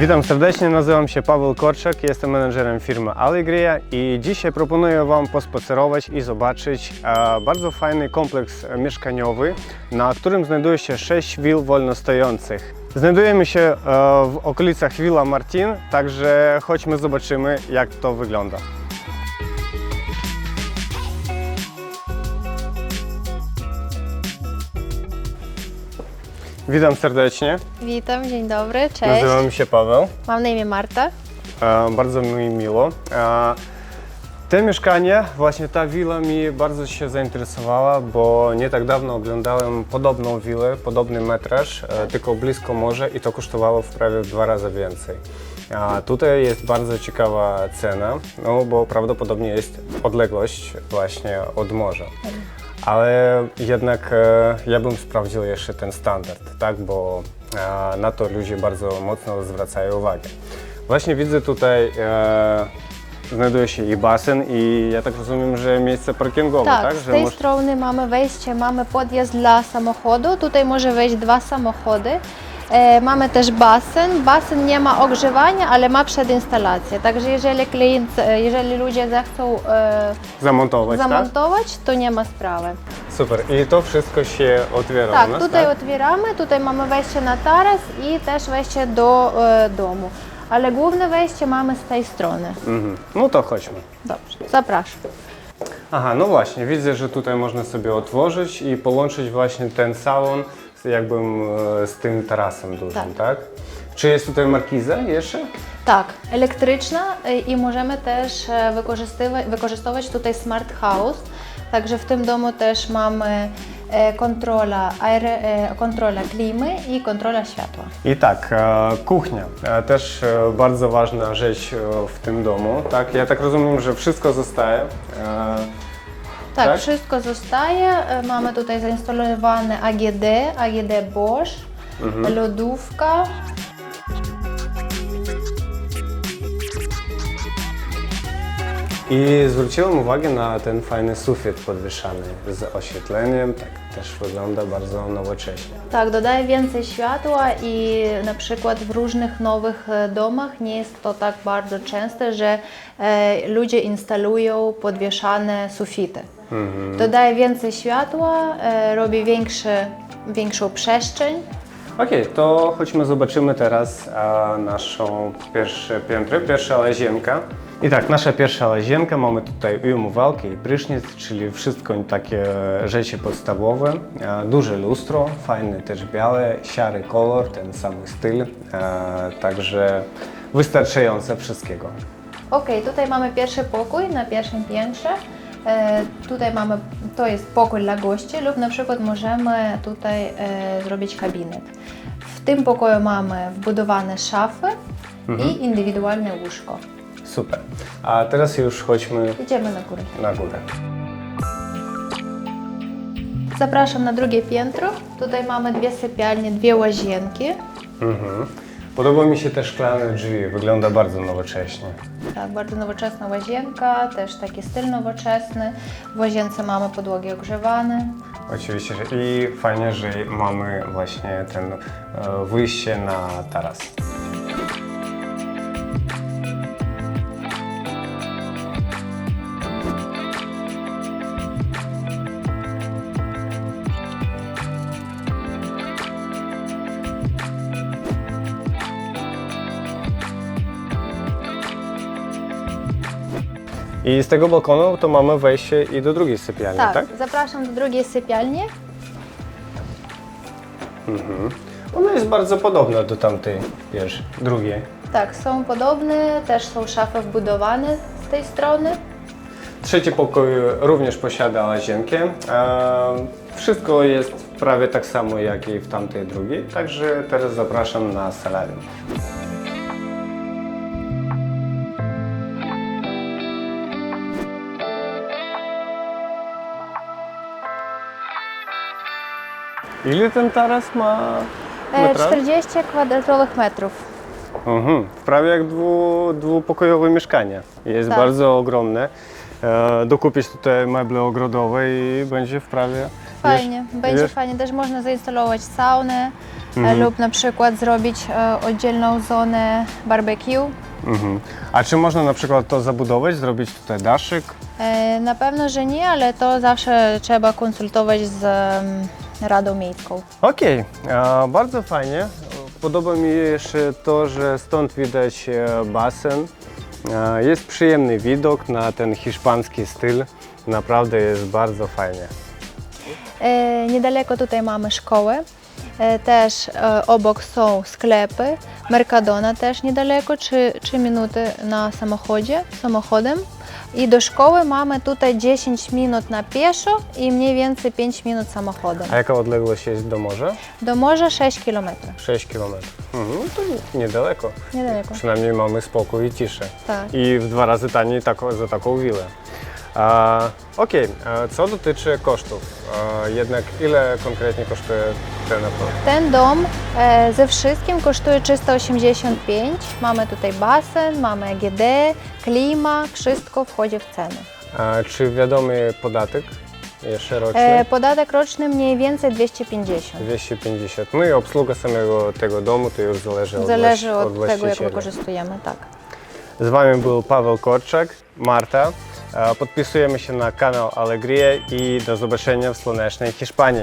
Witam serdecznie, nazywam się Paweł Korczak, jestem menedżerem firmy Allegria i dzisiaj proponuję Wam pospacerować i zobaczyć e, bardzo fajny kompleks mieszkaniowy, na którym znajduje się 6 wil wolno stojących. Znajdujemy się e, w okolicach Villa Martin, także chodźmy zobaczymy jak to wygląda. Witam serdecznie, Witam, dzień dobry, cześć. nazywam się Paweł. Mam na imię Marta. E, Bardzo mi miło. E, Te mieszkanie, właśnie ta willa mi bardzo się zainteresowała, bo nie tak dawno oglądałem podobną willę, podobny metraż, e, tylko blisko morza i to kosztowało w prawie dwa razy więcej. A tutaj jest bardzo ciekawa cena, no bo prawdopodobnie jest odległość właśnie od morza. Ale jednak e, ja bym sprawdził jeszcze ten standard, tak, bo e, na to ludzie bardzo mocno zwracają uwagę. Właśnie widzę tutaj e, znajduje się i basen i ja tak rozumiem, że miejsce parkingowe, tak? Tak, z tej moż- strony mamy wejście, mamy podjazd dla samochodu. Tutaj może wejść dwa samochody. E, mamy też basen. Basen nie ma ogrzewania, ale ma przedinstalację. Także jeżeli klient, e, jeżeli ludzie zechcą e, zamontować, tak? zamontować, to nie ma sprawy. Super. I to wszystko się otwiera Tak, nas, tutaj tak? otwieramy, tutaj mamy wejście na taras i też wejście do e, domu. Ale główne wejście mamy z tej strony. Mhm. No to chodźmy. Dobrze, zapraszam. Aha, no właśnie, widzę, że tutaj można sobie otworzyć i połączyć właśnie ten salon jakbym e, z tym tarasem dużym, tak? Czy jest tutaj markiza jeszcze? Tak, elektryczna y, i możemy też e, wykorzystywać, wykorzystywać tutaj smart house. Także w tym domu też mamy e, kontrola, aer, e, kontrola klimy i kontrola światła. I tak, e, kuchnia. E, też e, bardzo ważna rzecz e, w tym domu, tak? Ja tak rozumiem, że wszystko zostaje. E, Tak, Tak? wszystko zostaje. E, Mamy tutaj zainstalowane AGD, AGD Bosch, lodówka. I zwróciłem uwagę na ten fajny sufit podwieszany z oświetleniem, tak też wygląda bardzo nowocześnie. Tak, dodaje więcej światła i na przykład w różnych nowych e, domach nie jest to tak bardzo częste, że e, ludzie instalują podwieszane sufity. Dodaje więcej światła, e, robi większy, większą przestrzeń. Okej, to chodźmy zobaczymy teraz a, naszą pierwsze piętro, pierwsza łazienka. I tak, nasza pierwsza łazienka, mamy tutaj i umywalkę i prysznic, czyli wszystko takie rzeczy podstawowe. A, duże lustro, fajny też białe, siary kolor, ten sam styl, e, także wystarczające wszystkiego. Ok, tutaj mamy pierwszy pokój na pierwszym piętrze. E, tutaj mamy, to jest pokój dla gości lub na przykład możemy tutaj e, zrobić kabinet. W tym pokoju mamy wbudowane szafy i indywidualne łóżko. Super. A teraz już chodźmy Idziemy na górę. na górę. Zapraszam na drugie piętro. Tutaj mamy dwie sypialnie, dwie łazienki. Mhm. Podoba mi się te szklane drzwi, wygląda bardzo nowocześnie. Tak, bardzo nowoczesna łazienka, też taki styl nowoczesny. W łazience mamy podłogi ogrzewane. Oczywiście, że i fajnie, że mamy właśnie ten e, wyjście na taras. I z tego balkonu to mamy wejście i do drugiej sypialni, Tak, tak? zapraszam do drugiej sypialni. Ona jest bardzo podobna do tamtej pierwszej, drugiej. Tak, są podobne, też są szafy wbudowane z tej strony. Trzeci pokój również posiada łazienkę. E, wszystko jest prawie tak samo jak i w tamtej drugiej, także teraz zapraszam na salarium. Ile ten taras ma E, metraż? 40 kwadratowych metrów. Mhm. Prawie jak dwu, dwupokojowe mieszkanie. Jest Tak. bardzo ogromne. E, dokupić tutaj meble ogrodowe i będzie w prawie. Fajnie, Wiesz- będzie wiesz- fajnie. Też można zainstalować saunę. e, lub na przykład zrobić e, oddzielną zonę barbecue. Mhm. A czy można na przykład to zabudować, zrobić tutaj daszyk? E, Na pewno, że nie, ale to zawsze trzeba konsultować z em, Radą Miejską. Okej, e, bardzo fajnie. Podoba mi się to, że stąd widać e, basen. E, Jest przyjemny widok na ten hiszpański styl. Naprawdę jest bardzo fajnie. E, Niedaleko tutaj mamy szkołę. Też obok są sklepy. Mercadona też niedaleko, 3, 3 minuty na samochodzie, samochodem. I do szkoły mamy tutaj 10 minut na pieszo i mniej więcej 5 minut samochodem. A jaka odległość jest do morza? Do morza 6 km. 6 km. Mhm, no to niedaleko. Niedaleko. Przynajmniej mamy spokój i ciszę. Tak. I w dwa razy taniej tako, za taką willę. A, Okej, a co dotyczy kosztów, a, jednak ile konkretnie kosztuje ten dom e, ze wszystkim kosztuje 385. Mamy tutaj basen, mamy EGD, klima, wszystko wchodzi w cenę. A, czy wiadomy podatek jeszcze roczny? E, podatek roczny mniej więcej 250. 250. No i obsługa samego tego domu to już zależy od, Zależy właś- od tego, jak wykorzystujemy, tak. Z Wami był Paweł Korczak, Marta. E, Podpisujemy się na kanał Allegria i do zobaczenia w słonecznej Hiszpanii.